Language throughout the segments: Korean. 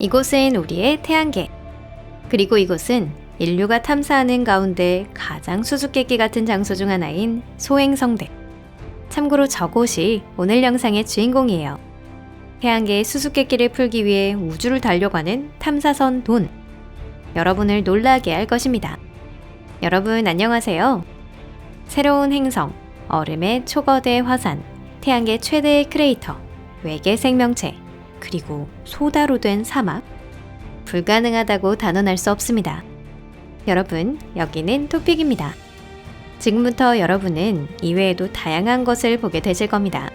이곳은 우리의 태양계. 그리고 이곳은 인류가 탐사하는 가운데 가장 수수께끼 같은 장소 중 하나인 소행성대. 참고로 저곳이 오늘 영상의 주인공이에요. 태양계의 수수께끼를 풀기 위해 우주를 달려가는 탐사선 돈. 여러분을 놀라게 할 것입니다. 여러분 안녕하세요. 새로운 행성, 얼음의 초거대 화산, 태양계 최대의 크레이터, 외계 생명체, 그리고 소다로 된 사막? 불가능하다고 단언할 수 없습니다. 여러분, 여기는 토픽입니다. 지금부터 여러분은 이외에도 다양한 것을 보게 되실 겁니다.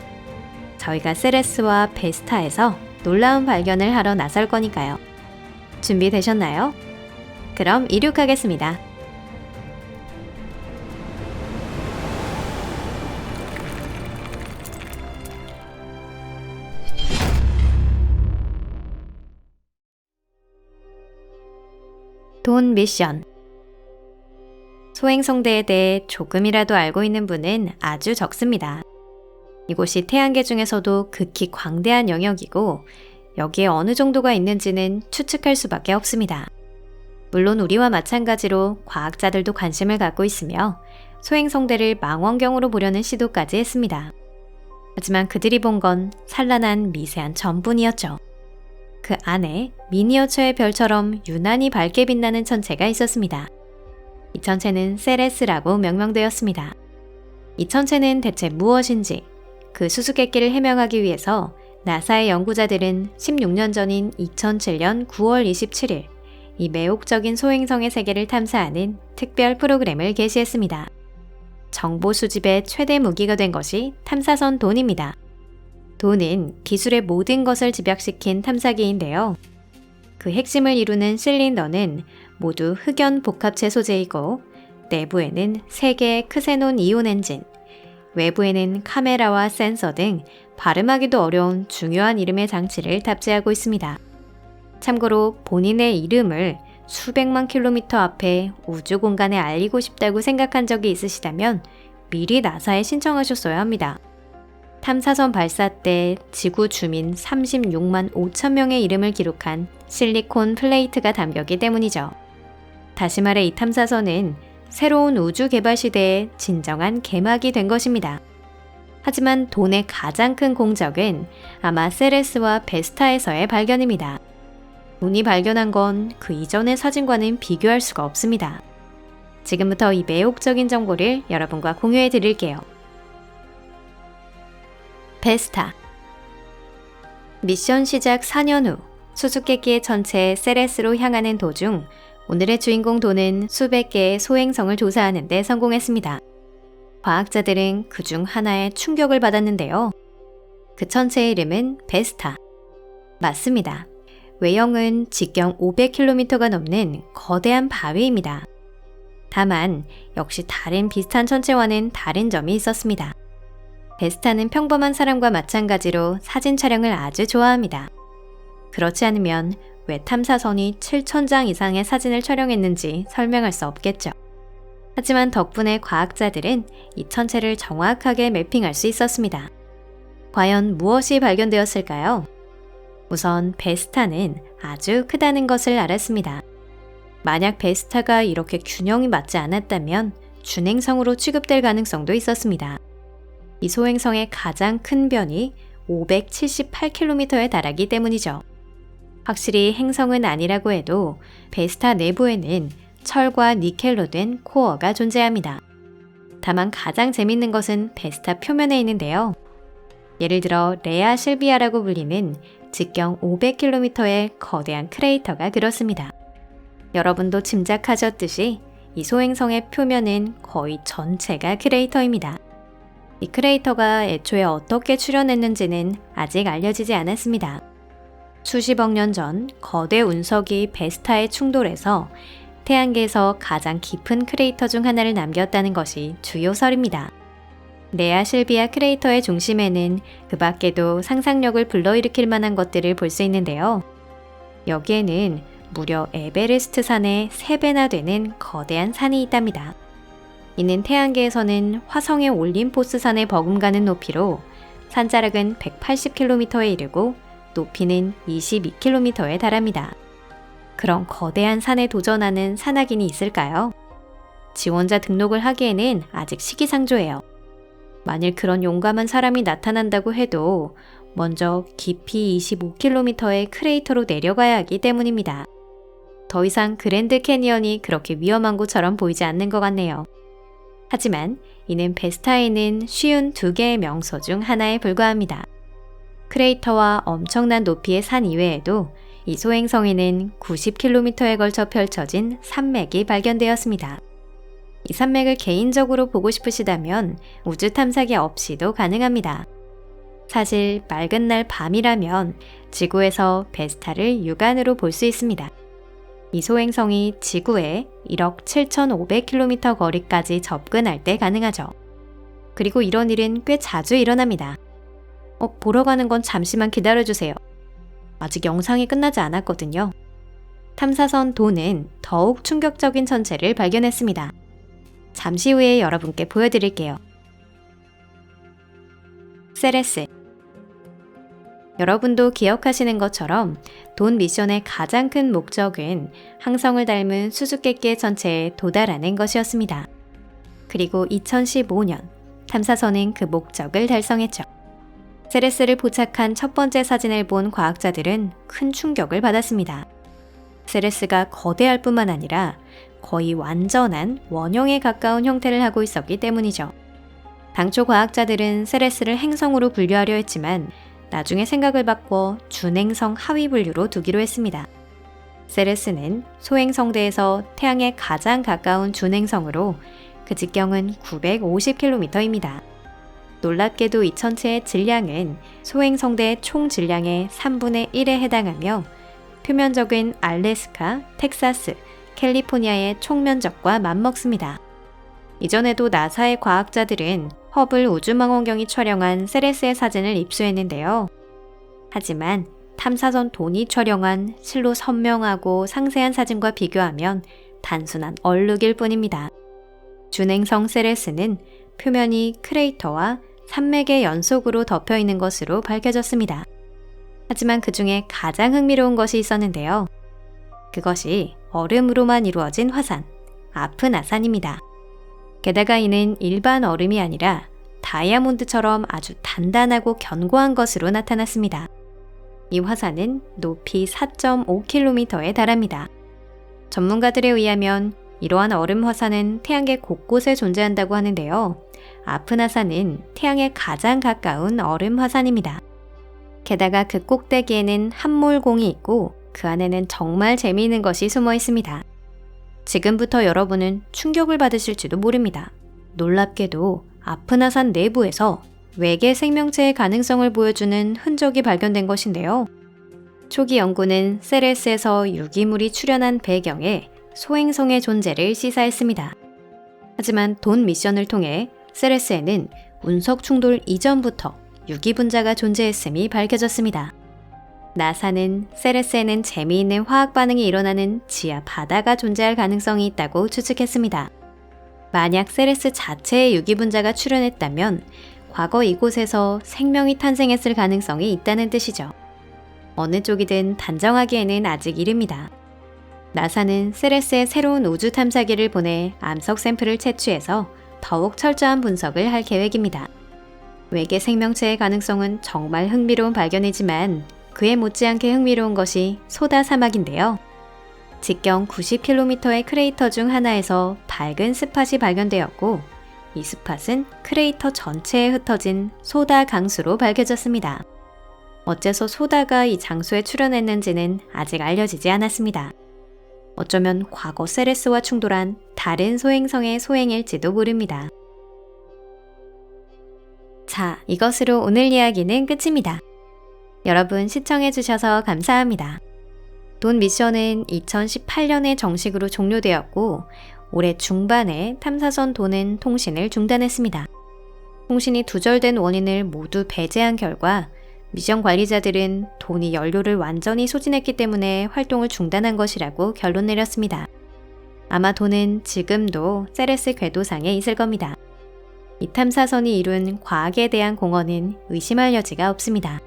저희가 세레스와 베스타에서 놀라운 발견을 하러 나설 거니까요. 준비되셨나요? 그럼 이륙하겠습니다. 돈 미션 소행성대에 대해 조금이라도 알고 있는 분은 아주 적습니다. 이곳이 태양계 중에서도 극히 광대한 영역이고 여기에 어느 정도가 있는지는 추측할 수밖에 없습니다. 물론 우리와 마찬가지로 과학자들도 관심을 갖고 있으며 소행성대를 망원경으로 보려는 시도까지 했습니다. 하지만 그들이 본 건 산란한 미세한 점뿐이었죠. 그 안에 미니어처의 별처럼 유난히 밝게 빛나는 천체가 있었습니다. 이 천체는 세레스라고 명명되었습니다. 이 천체는 대체 무엇인지 그 수수께끼를 해명하기 위해서 나사의 연구자들은 16년 전인 2007년 9월 27일 이 매혹적인 소행성의 세계를 탐사하는 특별 프로그램을 개시했습니다. 정보 수집의 최대 무기가 된 것이 탐사선 돈입니다. 돈은 기술의 모든 것을 집약시킨 탐사기인데요. 그 핵심을 이루는 실린더는 모두 흑연 복합체 소재이고 내부에는 3개의 크세논 이온 엔진, 외부에는 카메라와 센서 등 발음하기도 어려운 중요한 이름의 장치를 탑재하고 있습니다. 참고로 본인의 이름을 수백만 킬로미터 앞에 우주 공간에 알리고 싶다고 생각한 적이 있으시다면 미리 나사에 신청하셨어야 합니다. 탐사선 발사 때 지구 주민 36만 5천 명의 이름을 기록한 실리콘 플레이트가 담겼기 때문이죠. 다시 말해 이 탐사선은 새로운 우주 개발 시대의 진정한 개막이 된 것입니다. 하지만 돈의 가장 큰 공적은 아마 세레스와 베스타에서의 발견입니다. 돈이 발견한 건 그 이전의 사진과는 비교할 수가 없습니다. 지금부터 이 매혹적인 정보를 여러분과 공유해 드릴게요. 베스타 미션 시작 4년 후 수수께끼의 천체 세레스로 향하는 도중 오늘의 주인공 도는 수백 개의 소행성을 조사하는 데 성공했습니다. 과학자들은 그 중 하나에 충격을 받았는데요. 그 천체의 이름은 베스타. 맞습니다. 외형은 직경 500km가 넘는 거대한 바위입니다. 다만 역시 다른 비슷한 천체와는 다른 점이 있었습니다. 베스타는 평범한 사람과 마찬가지로 사진 촬영을 아주 좋아합니다. 그렇지 않으면 왜 탐사선이 7천장 이상의 사진을 촬영했는지 설명할 수 없겠죠. 하지만 덕분에 과학자들은 이 천체를 정확하게 매핑할 수 있었습니다. 과연 무엇이 발견되었을까요? 우선 베스타는 아주 크다는 것을 알았습니다. 만약 베스타가 이렇게 균형이 맞지 않았다면 준행성으로 취급될 가능성도 있었습니다. 이 소행성의 가장 큰 변이 578km에 달하기 때문이죠. 확실히 행성은 아니라고 해도 베스타 내부에는 철과 니켈로 된 코어가 존재합니다. 다만 가장 재밌는 것은 베스타 표면에 있는데요. 예를 들어 레아 실비아라고 불리는 직경 500km의 거대한 크레이터가 그렇습니다. 여러분도 짐작하셨듯이 이 소행성의 표면은 거의 전체가 크레이터입니다. 이 크레이터가 애초에 어떻게 출현했는지는 아직 알려지지 않았습니다. 수십억 년 전 거대 운석이 베스타에 충돌해서 태양계에서 가장 깊은 크레이터 중 하나를 남겼다는 것이 주요 설입니다. 네아 실비아 크레이터의 중심에는 그 밖에도 상상력을 불러일으킬 만한 것들을 볼 수 있는데요. 여기에는 무려 에베레스트 산의 3배나 되는 거대한 산이 있답니다. 이는 태양계에서는 화성의 올림포스 산에 버금가는 높이로 산자락은 180km에 이르고 높이는 22km에 달합니다. 그런 거대한 산에 도전하는 산악인이 있을까요? 지원자 등록을 하기에는 아직 시기상조예요. 만일 그런 용감한 사람이 나타난다고 해도 먼저 깊이 25km의 크레이터로 내려가야 하기 때문입니다. 더 이상 그랜드 캐니언이 그렇게 위험한 곳처럼 보이지 않는 것 같네요. 하지만 이는 베스타에 있는 쉬운 두 개의 명소 중 하나에 불과합니다. 크레이터와 엄청난 높이의 산 이외에도 이 소행성에는 90km에 걸쳐 펼쳐진 산맥이 발견되었습니다. 이 산맥을 개인적으로 보고 싶으시다면 우주 탐사기 없이도 가능합니다. 사실 맑은 날 밤이라면 지구에서 베스타를 육안으로 볼 수 있습니다. 이 소행성이 지구에 1억 7,500km 거리까지 접근할 때 가능하죠. 그리고 이런 일은 꽤 자주 일어납니다. 어, 보러 가는 건 잠시만 기다려주세요. 아직 영상이 끝나지 않았거든요. 탐사선 도는 더욱 충격적인 천체를 발견했습니다. 잠시 후에 여러분께 보여드릴게요. 세레스 여러분도 기억하시는 것처럼 돈 미션의 가장 큰 목적은 항성을 닮은 수수께끼의 천체에 도달하는 것이었습니다. 그리고 2015년 탐사선은 그 목적을 달성했죠. 세레스를 포착한 첫 번째 사진을 본 과학자들은 큰 충격을 받았습니다. 세레스가 거대할 뿐만 아니라 거의 완전한 원형에 가까운 형태를 하고 있었기 때문이죠. 당초 과학자들은 세레스를 행성으로 분류하려 했지만 나중에 생각을 바꿔 준행성 하위 분류로 두기로 했습니다. 세레스는 소행성대에서 태양에 가장 가까운 준행성으로 그 직경은 950km입니다. 놀랍게도 이 천체의 질량은 소행성대의 총 질량의 3분의 1에 해당하며 표면적인 알래스카, 텍사스, 캘리포니아의 총면적과 맞먹습니다. 이전에도 나사의 과학자들은 허블 우주망원경이 촬영한 세레스의 사진을 입수했는데요. 하지만 탐사선 돈이 촬영한 실로 선명하고 상세한 사진과 비교하면 단순한 얼룩일 뿐입니다. 준행성 세레스는 표면이 크레이터와 산맥의 연속으로 덮여 있는 것으로 밝혀졌습니다. 하지만 그 중에 가장 흥미로운 것이 있었는데요. 그것이 얼음으로만 이루어진 화산, 아프나산입니다. 게다가 이는 일반 얼음이 아니라 다이아몬드처럼 아주 단단하고 견고한 것으로 나타났습니다. 이 화산은 높이 4.5km에 달합니다. 전문가들에 의하면 이러한 얼음 화산은 태양계 곳곳에 존재한다고 하는데요. 아프나산은 태양에 가장 가까운 얼음 화산입니다. 게다가 그 꼭대기에는 함몰공이 있고 그 안에는 정말 재미있는 것이 숨어 있습니다. 지금부터 여러분은 충격을 받으실지도 모릅니다. 놀랍게도 아프나산 내부에서 외계 생명체의 가능성을 보여주는 흔적이 발견된 것인데요. 초기 연구는 세레스에서 유기물이 출현한 배경에 소행성의 존재를 시사했습니다. 하지만 돈 미션을 통해 세레스에는 운석 충돌 이전부터 유기 분자가 존재했음이 밝혀졌습니다. 나사는 세레스에는 재미있는 화학 반응이 일어나는 지하 바다가 존재할 가능성이 있다고 추측했습니다. 만약 세레스 자체의 유기분자가 출현했다면 과거 이곳에서 생명이 탄생했을 가능성이 있다는 뜻이죠. 어느 쪽이든 단정하기에는 아직 이릅니다. 나사는 세레스의 새로운 우주 탐사기를 보내 암석 샘플을 채취해서 더욱 철저한 분석을 할 계획입니다. 외계 생명체의 가능성은 정말 흥미로운 발견이지만 그에 못지않게 흥미로운 것이 소다 사막인데요. 직경 90km의 크레이터 중 하나에서 밝은 스팟이 발견되었고, 이 스팟은 크레이터 전체에 흩어진 소다 강수로 밝혀졌습니다. 어째서 소다가 이 장소에 출현했는지는 아직 알려지지 않았습니다. 어쩌면 과거 세레스와 충돌한 다른 소행성의 소행일지도 모릅니다. 자, 이것으로 오늘 이야기는 끝입니다. 여러분 시청해주셔서 감사합니다. 돈 미션은 2018년에 정식으로 종료되었고, 올해 중반에 탐사선 돈은 통신을 중단했습니다. 통신이 두절된 원인을 모두 배제한 결과 미션 관리자들은 돈이 연료를 완전히 소진했기 때문에 활동을 중단한 것이라고 결론 내렸습니다. 아마 돈은 지금도 세레스 궤도상에 있을 겁니다. 이 탐사선이 이룬 과학에 대한 공헌은 의심할 여지가 없습니다.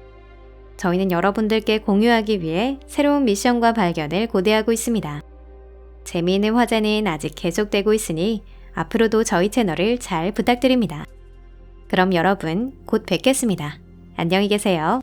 저희는 여러분들께 공유하기 위해 새로운 미션과 발견을 고대하고 있습니다. 재미있는 화제는 아직 계속되고 있으니 앞으로도 저희 채널을 잘 부탁드립니다. 그럼 여러분 곧 뵙겠습니다. 안녕히 계세요.